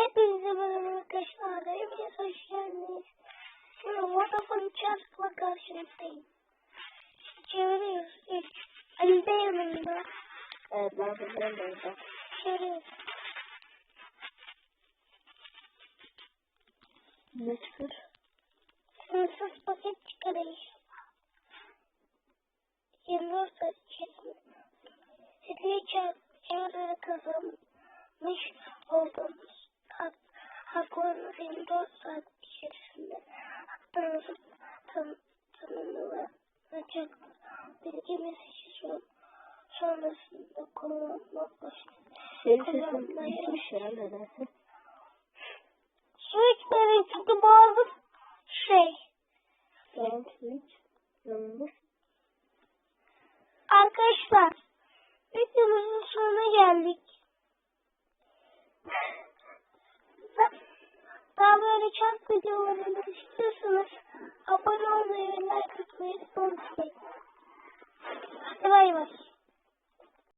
Hepinize merhaba arkadaşlar. Hepiniz hoş geldiniz. Şimdi Vodafone Chart'la karşınızdayım. Çeviriyoruz. İlk Ali de yanımda. Evet ben sizden de olacağım. Çeviriyoruz. Ne çıkar? Sınırsız paket çıkarayım. 24 saat içerisinde. Hediye çağ çağrıları kazanmış hak, haklarınız 24 saat içerisinde haklarınızı tan tanımlanacak bilgimiz son, sonrasında kullanmak nedense. Su içmeyin çünkü bazı şey Tamam hiç. Yanılmış. Arkadaşlar katkıcılarını istiyorsanız abone olmayı ve like atmayı unutmayın. Kolay gelsin.